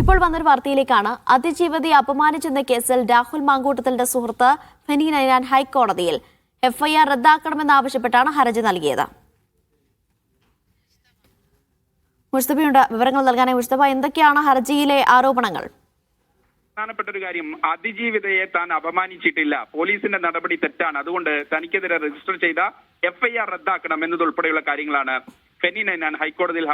ഇപ്പോൾ വന്നൊരു വാർത്തയിലേക്കാണ്. അതിജീവിതയെ അപമാനിച്ചെന്ന കേസിൽ രാഹുൽ മാങ്കൂട്ടത്തിന്റെ സുഹൃത്ത് ഫെനി നൈനാൻ ഹൈക്കോടതിയിൽ എഫ്ഐആർ റദ്ദാക്കണമെന്നാവശ്യപ്പെട്ടാണ് ഹർജി നൽകിയത്. മുസ്തഫയുണ്ട്. വിവരങ്ങൾ നൽകാനായി മുസ്തഫ എന്തൊക്കെയാണ് ഹർജിയിലെ ആരോപണങ്ങൾ? പ്രധാനപ്പെട്ട ഒരു കാര്യം അതിജീവിതയെ താൻ അപമാനിച്ചിട്ടില്ല. പോലീസിന്റെ നടപടി തെറ്റാണ്. അതുകൊണ്ട് തനിക്കെതിരെ രജിസ്റ്റർ ചെയ്ത എഫ്ഐആർ റദ്ദാക്കണം എന്നതുൾപ്പെടെയുള്ള കാര്യങ്ങളാണ് നൈനാൻ ഹൈക്കോടതിയിൽ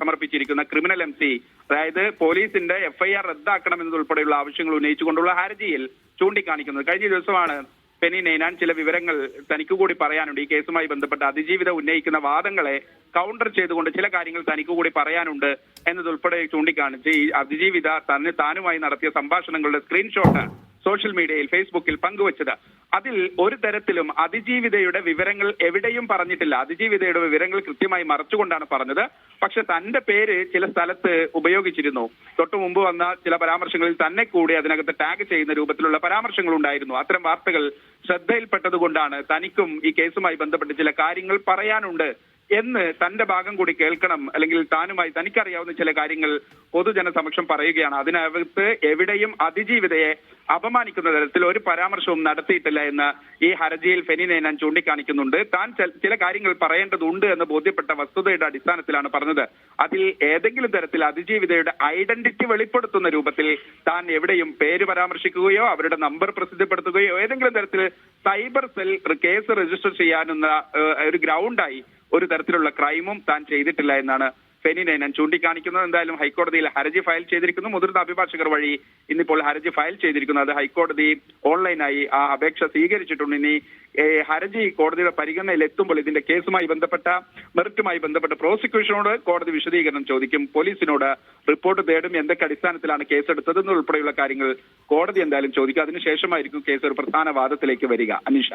സമർപ്പിച്ചിരിക്കുന്ന ക്രിമിനൽ എം സി അതായത് പോലീസിന്റെ എഫ്ഐആർ റദ്ദാക്കണം എന്നതുൾപ്പെടെയുള്ള ആവശ്യങ്ങൾ ഉന്നയിച്ചുകൊണ്ടുള്ള ഹർജിയിൽ ചൂണ്ടിക്കാണിക്കുന്നത്. കഴിഞ്ഞ ദിവസമാണ് പെനി നൈനാൻ ചില വിവരങ്ങൾ തനിക്ക് കൂടി പറയാനുണ്ട്. ഈ കേസുമായി ബന്ധപ്പെട്ട് അതിജീവിത ഉന്നയിക്കുന്ന വാദങ്ങളെ കൗണ്ടർ ചെയ്തുകൊണ്ട് ചില കാര്യങ്ങൾ തനിക്ക് കൂടി പറയാനുണ്ട് എന്നതുൾപ്പെടെ ചൂണ്ടിക്കാണിച്ച് ഈ അതിജീവിത തന്നെ താനുമായി നടത്തിയ സംഭാഷണങ്ങളുടെ സ്ക്രീൻഷോട്ട് സോഷ്യൽ മീഡിയയിൽ ഫേസ്ബുക്കിൽ പങ്കുവച്ചത്. അതിൽ ഒരു തരത്തിലും അതിജീവിതയുടെ വിവരങ്ങൾ എവിടെയും പറഞ്ഞിട്ടില്ല. അതിജീവിതയുടെ വിവരങ്ങൾ കൃത്യമായി മറച്ചുകൊണ്ടാണ് പറഞ്ഞത്. പക്ഷെ തന്റെ പേര് ചില സ്ഥലത്ത് ഉപയോഗിച്ചിരുന്നു. തൊട്ടു മുമ്പ് വന്ന ചില പരാമർശങ്ങളിൽ തന്നെ കൂടി അതിനകത്ത് ടാഗ് ചെയ്യുന്ന രൂപത്തിലുള്ള പരാമർശങ്ങൾ ഉണ്ടായിരുന്നു. അത്തരം വാർത്തകൾ ശ്രദ്ധയിൽപ്പെട്ടതുകൊണ്ടാണ് തനിക്കും ഈ കേസുമായി ബന്ധപ്പെട്ട് ചില കാര്യങ്ങൾ പറയാനുണ്ട് എന്ന് തന്റെ ഭാഗം കൂടി കേൾക്കണം. അല്ലെങ്കിൽ താനുമായി തനിക്കറിയാവുന്ന ചില കാര്യങ്ങൾ പൊതുജന സമക്ഷം പറയുകയാണ്. അതിനകത്ത് എവിടെയും അതിജീവിതയെ അപമാനിക്കുന്ന തരത്തിൽ ഒരു പരാമർശവും നടത്തിയിട്ടില്ല എന്ന് ഈ ഹർജിയിൽ ഫെനി നൈനാൻ ചൂണ്ടിക്കാണിക്കുന്നുണ്ട്. താൻ ചില കാര്യങ്ങൾ പറയേണ്ടതുണ്ട് എന്ന് ബോധ്യപ്പെട്ട വസ്തുതയുടെ അടിസ്ഥാനത്തിലാണ് പറഞ്ഞത്. അതിൽ ഏതെങ്കിലും തരത്തിൽ അതിജീവിതയുടെ ഐഡന്റിറ്റി വെളിപ്പെടുത്തുന്ന രൂപത്തിൽ താൻ എവിടെയും പേര് പരാമർശിക്കുകയോ അവരുടെ നമ്പർ പ്രസിദ്ധപ്പെടുത്തുകയോ ഏതെങ്കിലും തരത്തിൽ സൈബർ സെൽ കേസ് രജിസ്റ്റർ ചെയ്യാനുള്ള ഒരു ഗ്രൗണ്ടായി ഒരു തരത്തിലുള്ള ക്രൈമും താൻ ചെയ്തിട്ടില്ല എന്നാണ് ഫെനി നൈനാൻ ചൂണ്ടിക്കാണിക്കുന്നത്. എന്തായാലും ഹൈക്കോടതിയിൽ ഹർജി ഫയൽ ചെയ്തിരിക്കുന്നു. മുതിർന്ന അഭിഭാഷകർ വഴി ഇന്നിപ്പോൾ ഹർജി ഫയൽ ചെയ്തിരിക്കുന്നു. അത് ഹൈക്കോടതി ഓൺലൈനായി ആ അപേക്ഷ സ്വീകരിച്ചിട്ടുണ്ട്. ഇനി ഹർജി കോടതിയുടെ പരിഗണനയിൽ എത്തുമ്പോൾ ഇതിന്റെ കേസുമായി ബന്ധപ്പെട്ട മെറിറ്റുമായി ബന്ധപ്പെട്ട പ്രോസിക്യൂഷനോട് കോടതി വിശദീകരണം ചോദിക്കും. പോലീസിനോട് റിപ്പോർട്ട് തേടും എന്തൊക്കെ അടിസ്ഥാനത്തിലാണ് കേസെടുത്തത് എന്നുൾപ്പെടെയുള്ള കാര്യങ്ങൾ കോടതി എന്തായാലും ചോദിക്കും. അതിനുശേഷമായിരിക്കും കേസ് ഒരു പ്രധാന വാദത്തിലേക്ക് വരിക. അനീഷ.